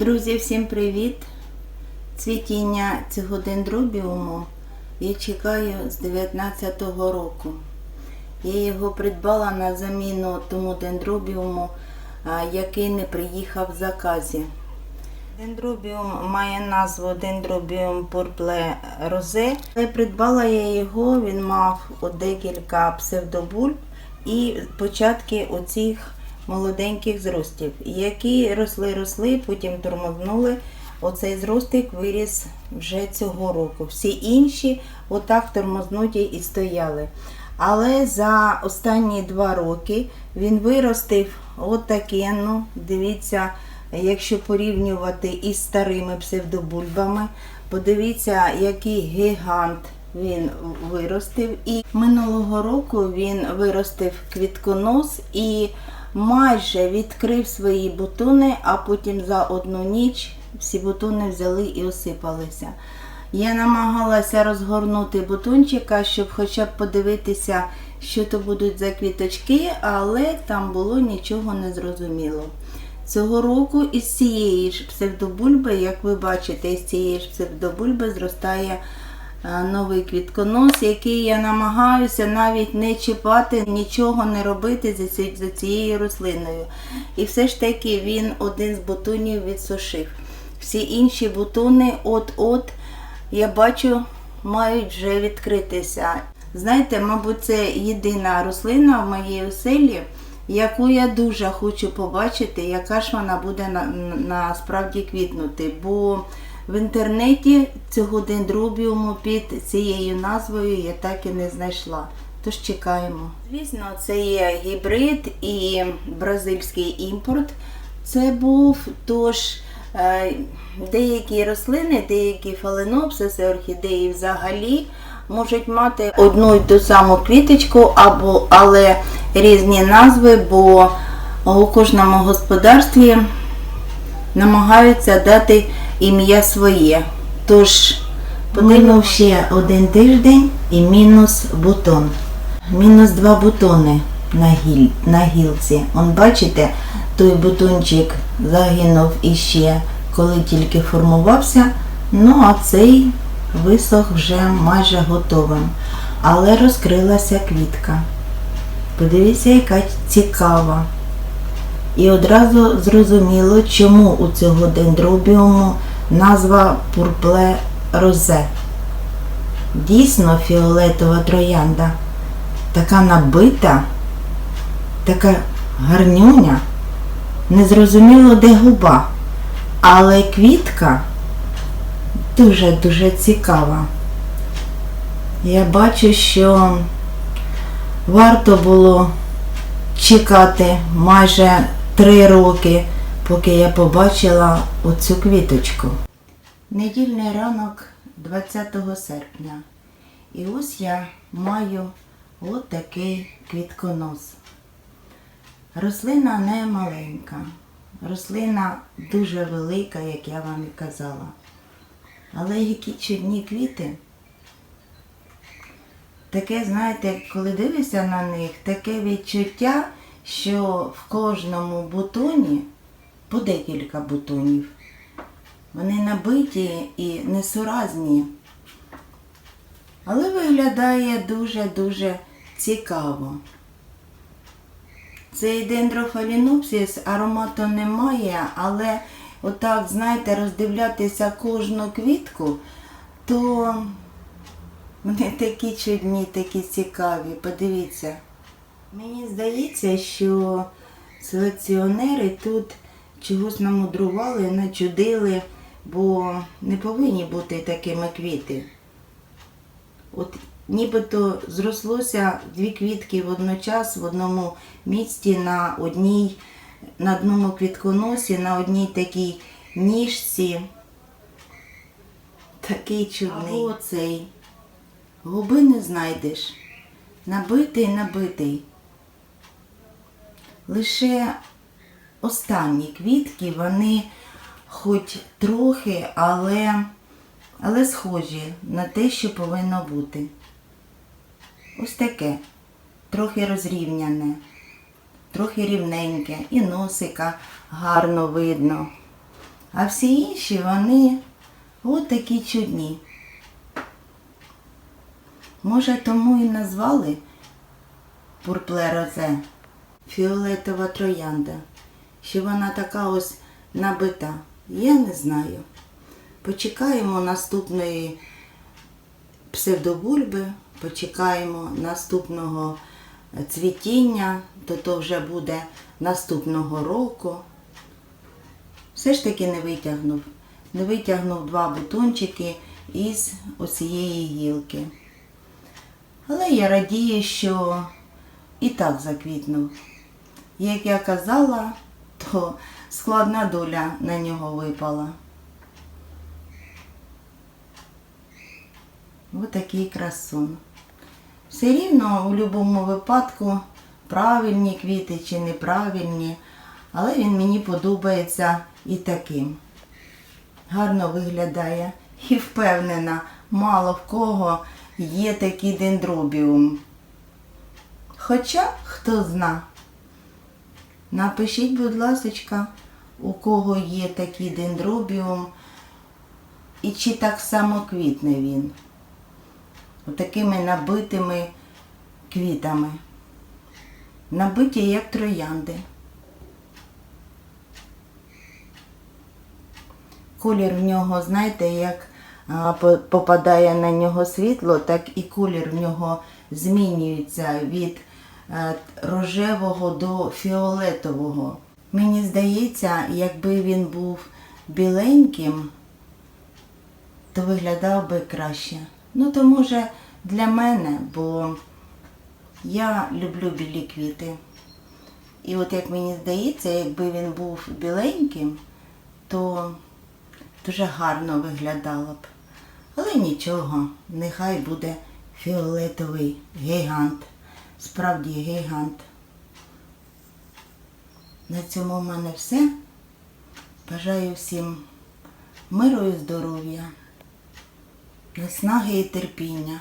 Друзі, всім привіт! Цвітіння цього дендробіуму я чекаю з 19-го року. Я його придбала на заміну тому дендробіуму, який не приїхав в заказі. Дендробіум має назву Дендробіум Purple Rose. Але Придбала я його, він мав декілька псевдобульб і початки оцих молоденьких зростів, які росли, росли, потім тормознули. Оцей зростик виріс вже цього року. Всі інші отак тормознуті і стояли. Але за останні два роки він виростив отаке, ну, дивіться, якщо порівнювати із старими псевдобульбами, подивіться, який гігант він виростив. І минулого року він виростив квітконос і майже відкрив свої бутони, а потім за одну ніч всі бутони взяли і осипалися. Я намагалася розгорнути бутончика, щоб хоча б подивитися, що то будуть за квіточки, але там було нічого не зрозуміло. Цього року із цієї ж псевдобульби, як ви бачите, із цієї ж псевдобульби зростає новий квітконос, який я намагаюся навіть не чіпати, нічого не робити за цією рослиною. І все ж таки він один з бутонів відсушив. Всі інші бутони от-от, я бачу, мають вже відкритися. Знаєте, мабуть, це єдина рослина в моїй оселі, яку я дуже хочу побачити, яка ж вона буде на, на- насправді квітнути. Бо в інтернеті цього дендробіуму під цією назвою я так і не знайшла. Тож чекаємо. Звісно, це є гібрид і бразильський імпорт. Це був тож. е, Деякі рослини, деякі фаленопсиси, орхідеї взагалі можуть мати одну й ту саму квіточку, або, але різні назви, бо у кожному господарстві намагаються дати ім'я своє. Тож минув ще один тиждень і мінус бутон. Мінус два бутони на, гіль, на гілці. Он бачите, той бутончик загинув іще, коли тільки формувався. Ну, а цей висох вже майже готовим. Але розкрилася квітка. Подивіться, яка цікава. І одразу зрозуміло, чому у цього дендробіуму назва пурпле розе. Дійсно фіолетова троянда. Така набита, така гарнюня. Незрозуміло, де губа. Але квітка дуже-дуже цікава. Я бачу, що варто було чекати майже три роки, поки я побачила оцю квіточку. Недільний ранок 20 серпня. І ось я маю отакий квітконос. Рослина не маленька. Рослина дуже велика, як я вам і казала. Але які чудні квіти. Таке, знаєте, коли дивишся на них, таке відчуття, що в кожному бутоні по декілька бутонів. Вони набиті і несуразні. Але виглядає дуже-дуже цікаво. Цей дендрофалінопсис аромату немає, але отак, знаєте, роздивлятися кожну квітку, то вони такі чудні, такі цікаві. Подивіться. Мені здається, що селекціонери тут чогось намудрували, начудили, бо не повинні бути такими квіти. От нібито зрослося дві квітки водночас в одному місці на одній, на одному квітконосі, на одній такій ніжці. Такий чудний. А оцей. Губи не знайдеш. Набитий, набитий. Лише останні квітки, вони хоч трохи, але, але схожі на те, що повинно бути. Ось таке, трохи розрівняне, трохи рівненьке, і носика гарно видно. А всі інші вони от такі чудні. Може, тому і назвали пурпле розе фіолетова троянда, що вона така ось набита. Я не знаю. Почекаємо наступної псевдобульби, почекаємо наступного цвітіння, то то вже буде наступного року. Все ж таки не витягнув. Не витягнув два бутончики із оцієї гілки. Але я радію, що і так заквітнув. Як я казала, то складна доля на нього випала. Ось такий красун. Все рівно у будь-якому випадку правильні квіти чи неправильні, але він мені подобається і таким. Гарно виглядає і впевнена, мало в кого є такий дендробіум. Хоча, хто зна, напишіть, будь ласка, у кого є такий дендробіум і чи так само квітне він. Отакими набитими квітами. Набиті як троянди. Колір в нього, знаєте, як попадає на нього світло, так і колір в нього змінюється від рожевого до фіолетового. Мені здається, якби він був біленьким, то виглядав би краще. Ну, то може для мене, бо я люблю білі квіти. І от як мені здається, якби він був біленьким, то дуже гарно виглядало б. Але нічого, нехай буде фіолетовий гігант. Справді гігант. На цьому в мене все. Бажаю всім миру і здоров'я, наснаги і терпіння.